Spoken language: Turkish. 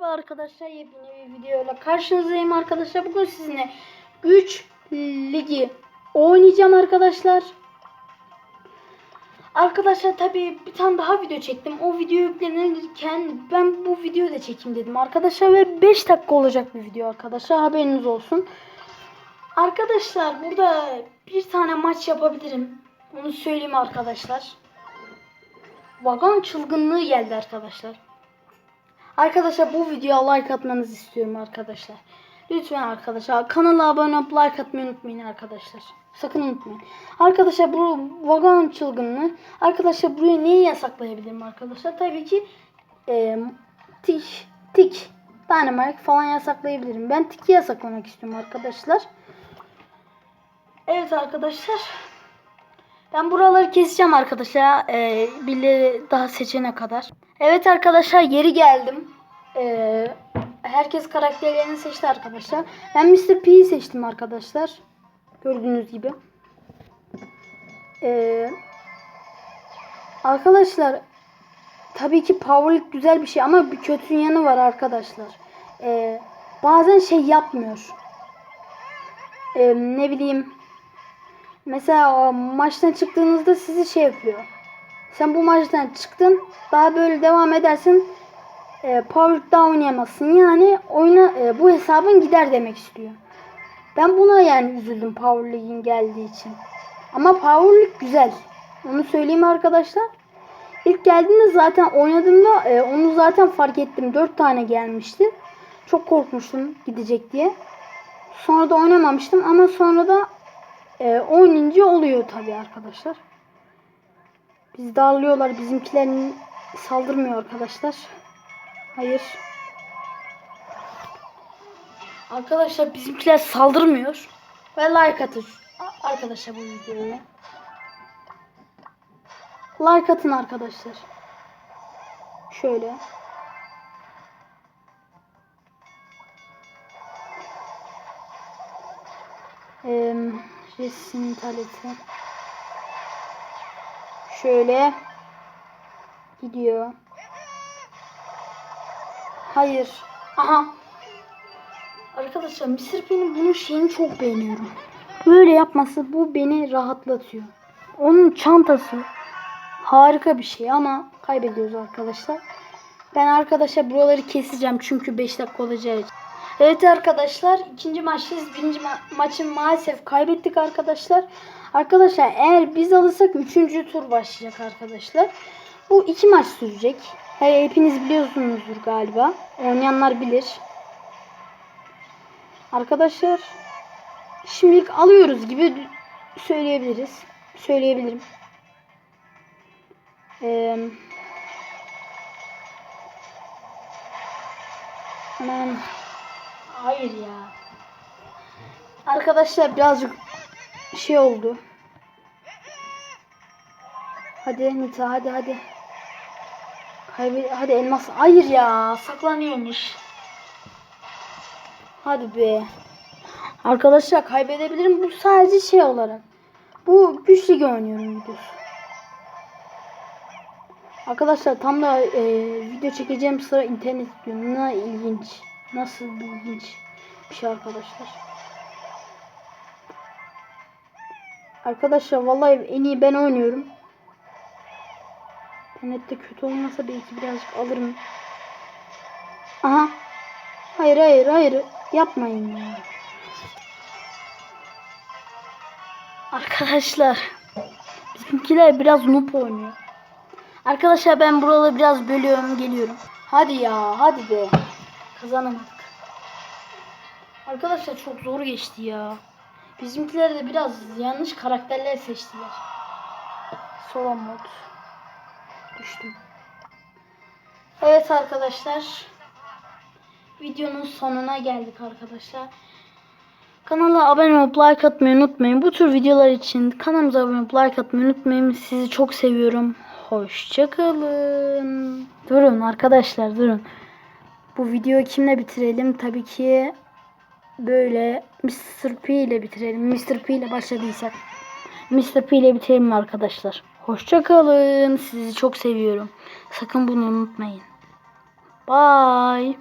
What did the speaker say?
Merhaba arkadaşlar yepyeni bir videoyla karşınızdayım arkadaşlar. Bugün sizinle güç ligi oynayacağım arkadaşlar. Arkadaşlar tabii bir tane daha video çektim. O video yüklenirken ben bu videoyu da çekeyim dedim arkadaşlar ve 5 dakika olacak bir video arkadaşlar haberiniz olsun. Arkadaşlar burada bir tane maç yapabilirim. Onu söyleyeyim arkadaşlar. Vagon çılgınlığı geldi arkadaşlar. Arkadaşlar bu videoya like atmanızı istiyorum arkadaşlar. Lütfen arkadaşlar kanala abone olup like atmayı unutmayın arkadaşlar. Sakın unutmayın. Arkadaşlar bu vagon çılgınlığı. Arkadaşlar burayı neyi yasaklayabilirim arkadaşlar? Tabii ki e, tik, tik, dynamite falan yasaklayabilirim. Ben tiki yasaklamak istiyorum arkadaşlar. Evet arkadaşlar. Ben buraları keseceğim arkadaşlar. Ee, birileri daha seçene kadar. Evet arkadaşlar yeri geldim. Ee, herkes karakterlerini seçti arkadaşlar. Ben Mr. P'yi seçtim arkadaşlar. Gördüğünüz gibi. Ee, arkadaşlar tabii ki powerlik güzel bir şey ama bir kötü yanı var arkadaşlar. Ee, bazen şey yapmıyor. Ee, ne bileyim Mesela maçtan çıktığınızda sizi şey yapıyor. Sen bu maçtan çıktın. Daha böyle devam edersin. E, Power daha oynayamazsın. Yani oyuna e, bu hesabın gider demek istiyor. Ben buna yani üzüldüm Power League'in geldiği için. Ama Power League güzel. Onu söyleyeyim arkadaşlar. İlk geldiğinde zaten oynadığımda e, onu zaten fark ettim. 4 tane gelmişti. Çok korkmuştum gidecek diye. Sonra da oynamamıştım ama sonra da e, oynayınca oluyor tabii arkadaşlar. Biz darlıyorlar. Bizimkiler saldırmıyor arkadaşlar. Hayır. Arkadaşlar bizimkiler saldırmıyor. Ve like atın. Arkadaşlar bu videoya. Like atın arkadaşlar. Şöyle. Eee resim interneti. Şöyle gidiyor. Hayır. Aha. Arkadaşlar Mr. P'nin bunun şeyini çok beğeniyorum. Böyle yapması bu beni rahatlatıyor. Onun çantası harika bir şey ama kaybediyoruz arkadaşlar. Ben arkadaşlar buraları keseceğim çünkü 5 dakika olacağı. Evet arkadaşlar ikinci maçtayız. Birinci ma- maçı maalesef kaybettik arkadaşlar. Arkadaşlar eğer biz alırsak üçüncü tur başlayacak arkadaşlar. Bu iki maç sürecek. He, hepiniz biliyorsunuzdur galiba. Oynayanlar bilir. Arkadaşlar şimdilik alıyoruz gibi söyleyebiliriz. Söyleyebilirim. Eee Aman. Hayır ya. Arkadaşlar birazcık şey oldu. Hadi Nita hadi hadi. Kaybe hadi elmas. Hayır ya saklanıyormuş. Hadi be. Arkadaşlar kaybedebilirim. Bu sadece şey olarak. Bu güç ligi oynuyorum videosu. Arkadaşlar tam da e, video çekeceğim sıra internet diyorum. Ne ilginç. Nasıl ilginç bir şey arkadaşlar. Arkadaşlar vallahi en iyi ben oynuyorum. İnternette kötü olmasa belki birazcık alırım. Aha. Hayır hayır hayır. Yapmayın ya. Arkadaşlar. Bizimkiler biraz noob oynuyor. Arkadaşlar ben buraları biraz bölüyorum geliyorum. Hadi ya hadi be. Kazanamadık. Arkadaşlar çok zor geçti ya. Bizimkiler de biraz yanlış karakterler seçtiler. Solo mod. Düştüm. Evet arkadaşlar. Videonun sonuna geldik arkadaşlar. Kanala abone olup like atmayı unutmayın. Bu tür videolar için kanalımıza abone olup like atmayı unutmayın. Sizi çok seviyorum. Hoşçakalın. Durun arkadaşlar durun. Bu videoyu kimle bitirelim? Tabii ki böyle Mr. P ile bitirelim. Mr. P ile başladıysak. Mr. P ile bitirelim arkadaşlar. Hoşçakalın. Sizi çok seviyorum. Sakın bunu unutmayın. Bye.